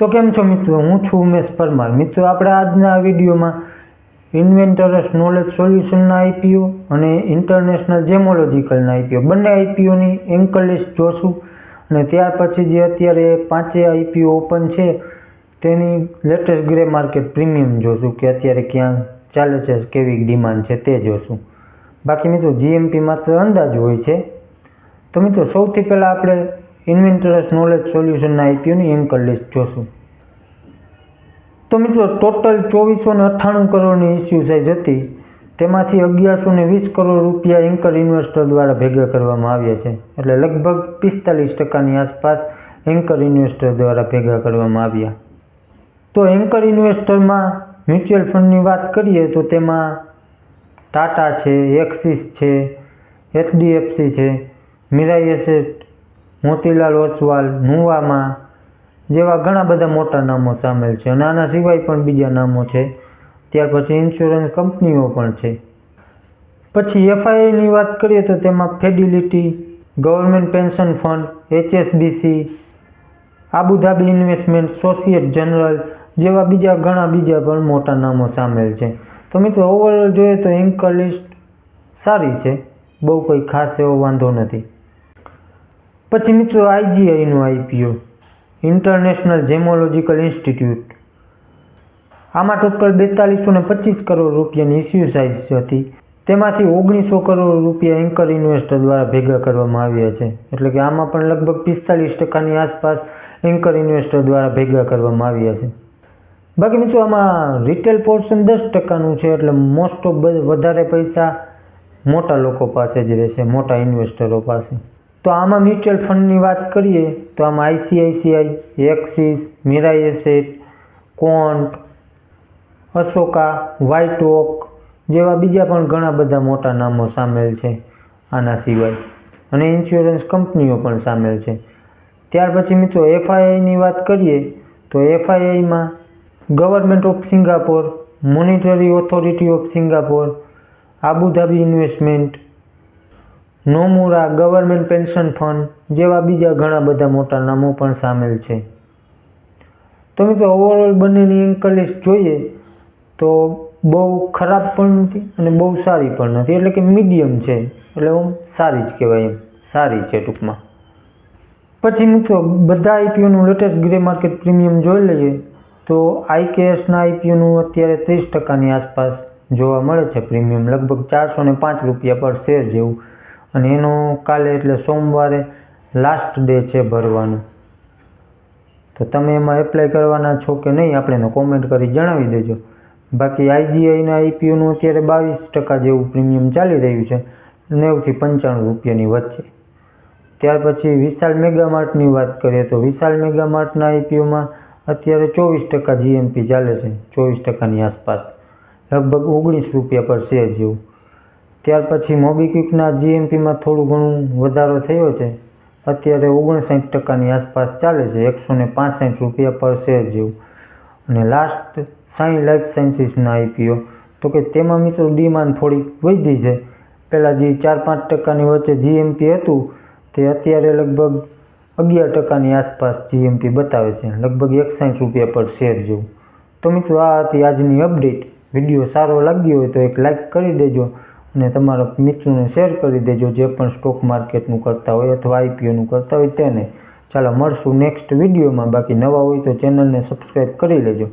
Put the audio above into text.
તો કેમ છો મિત્રો? હું છું ઉમેશ પરમાર. મિત્રો, આપણે આજના વિડીયોમાં ઇન્વેન્ટરસ નોલેજ સોલ્યુશનના આઈપીઓ અને ઇન્ટરનેશનલ જેમોલોજીકલના આઈપીઓ બંને આઈપીઓની એન્કર લિસ્ટ જોશું અને ત્યાર પછી જે અત્યારે પાંચે આઈપીઓ ઓપન છે, તેની લેટેસ્ટ ગ્રે માર્કેટ પ્રીમિયમ જોશું કે અત્યારે ક્યાં ચાલે છે, કેવી ડિમાન્ડ છે તે જોશું. બાકી મિત્રો જીએમપી માત્ર અંદાજ હોય છે. તો મિત્રો, સૌથી પહેલાં આપણે ઇન્વેન્ટરસ નોલેજ સોલ્યુશનના આઈપીઓની એન્કર લિસ્ટ જોશું. તો મિત્રો ટોટલ ચોવીસો ને અઠ્ઠાણું કરોડની ઇસ્યુ સાઇઝ હતી. તેમાંથી અગિયારસો ને વીસ કરોડ રૂપિયા એન્કર ઇન્વેસ્ટર દ્વારા ભેગા કરવામાં આવ્યા છે. એટલે લગભગ પિસ્તાલીસ ટકાની આસપાસ એન્કર ઇન્વેસ્ટર દ્વારા ભેગા કરવામાં આવ્યા. તો એન્કર ઇન્વેસ્ટરમાં મ્યુચ્યુઅલ ફંડની વાત કરીએ તો તેમાં ટાટા છે એક્સિસ છે એચડીએફસી છે મિરાઈ એસેટ મોતીલાલ ઓસવાલ નુવામાં જેવા ઘણા બધા મોટા નામો સામેલ છે અને આના સિવાય પણ બીજા નામો છે. ત્યાર પછી ઇન્સ્યોરન્સ કંપનીઓ પણ છે. પછી એફઆઈઆઈની વાત કરીએ તો તેમાં Fidelity government pension fund HSBC Abu Dhabi investment Societe Generale જેવા બીજા ઘણા બીજા પણ મોટા નામો સામેલ છે. તો મિત્રો ઓવરઓલ જોઈએ તો એન્કર લિસ્ટ સારી છે. બહુ કોઈ ખાસ એવો વાંધો નથી. પછી મિત્રો આઈજીઆઈનું આઈપીઓ ઇન્ટરનેશનલ જેમોલોજીકલ ઇન્સ્ટિટ્યૂટ આમાં ટોટલ બેતાલીસો ને પચીસ કરોડ રૂપિયાની ઇસ્યુ સાઇઝ હતી. તેમાંથી ઓગણીસો કરોડ રૂપિયા એન્કર ઇન્વેસ્ટર દ્વારા ભેગા કરવામાં આવ્યા છે. એટલે કે આમાં પણ લગભગ પિસ્તાલીસ ટકાની આસપાસ એન્કર ઇન્વેસ્ટર દ્વારા ભેગા કરવામાં આવ્યા છે. બાકી મિત્રો આમાં રિટેલ પોર્શન દસ ટકાનું છે, એટલે મોસ્ટ ઓફ વધારે પૈસા મોટા લોકો પાસે જ રહેશે, મોટા ઇન્વેસ્ટરો પાસે. તો આમાં મ્યુચ્યુઅલ ફંડની વાત કરીએ તો આમાં આઈસીઆઈસીઆઈ એક્સિસ, મીરાઈ એસેટ કોન્ટ અશોકા, વ્હાઇટ ઓક જેવા બીજા પણ ઘણા બધા મોટા નામો સામેલ છે આના સિવાય. અને ઇન્સ્યોરન્સ કંપનીઓ પણ સામેલ છે. ત્યાર પછી મિત્રો એફઆઈઆઈની વાત કરીએ તો એફઆઈઆઈમાં government of Singapore, monetary authority of Singapore, Abu Dhabi investment Nomura government pension fund જેવા બીજા ઘણા બધા મોટા નામો પણ સામેલ છે. તો મિત્રો ઓવરઓલ બંનેની એન્કર લિસ્ટ જોઈએ તો બહુ ખરાબ પણ નથી અને બહુ સારી પણ નથી. એટલે કે મીડિયમ છે. એટલે હું સારી જ કહેવાય એમ. સારી છે ટૂંકમાં. પછી મિત્રો, બધા આઈપીઓનું લેટેસ્ટ ગ્રે માર્કેટ પ્રીમિયમ જોઈ લઈએ તો આઈકેએસના આઈપીઓનું અત્યારે ત્રીસ ટકાની આસપાસ જોવા મળે છે પ્રીમિયમ. લગભગ ચારસો ને પાંચ રૂપિયા પર શેર જેવું અને એનો કાલે એટલે સોમવારે લાસ્ટ ડે છે ભરવાનું. તો તમે એમાં એપ્લાય કરવાના છો કે નહીં, આપણે કોમેન્ટ કરી જણાવી દેજો. બાકી આઈજીઆઈના આઈપીયુનું અત્યારે બાવીસ ટકા જેવું પ્રીમિયમ ચાલી રહ્યું છે નેવથી પંચાણું રૂપિયાની વચ્ચે. ત્યાર પછી વિશાલ મેગામાર્ટની વાત કરીએ તો વિશાલ મેગામાર્ટના આઈપીઓમાં અત્યારે ચોવીસ ટકા જીએમપી ચાલે છે, ચોવીસ ટકાની આસપાસ. લગભગ ઓગણીસ રૂપિયા પર શેર જેવું. ત્યાર પછી મોબીક્વિકના જીએમપીમાં થોડું ઘણું વધારો થયો છે. અત્યારે ઓગણસાઠ ટકાની આસપાસ ચાલે છે એકસો ને પાંસઠ રૂપિયા પર શેર જેવું. અને લાસ્ટ સાઈ લાઈફ સાયન્સીસના આઈપીઓ તો કે તેમાં મિત્રો ડિમાન્ડ થોડીક વધી છે. પહેલાં જે ચાર પાંચ ટકાની વચ્ચે જીએમપી હતું, તે અત્યારે લગભગ અગિયાર ટકાની આસપાસ જીએમપી બતાવે છે, લગભગ એકસાઠ રૂપિયા પર શેર જેવું. તો મિત્રો આ હતી આજની અપડેટ વીડિયો સારો લાગ્યો હોય તો એક લાઇક કરી દેજો. અને તમારા મિત્રોને શેર કરી દેજો જે પણ સ્ટોક માર્કેટનું કરતા હોય અથવા આઈપીઓનું કરતા હોય તેને. ચાલો મળશું નેક્સ્ટ વિડીયોમાં બાકી નવા હોય તો ચેનલને સબસ્ક્રાઈબ કરી લેજો.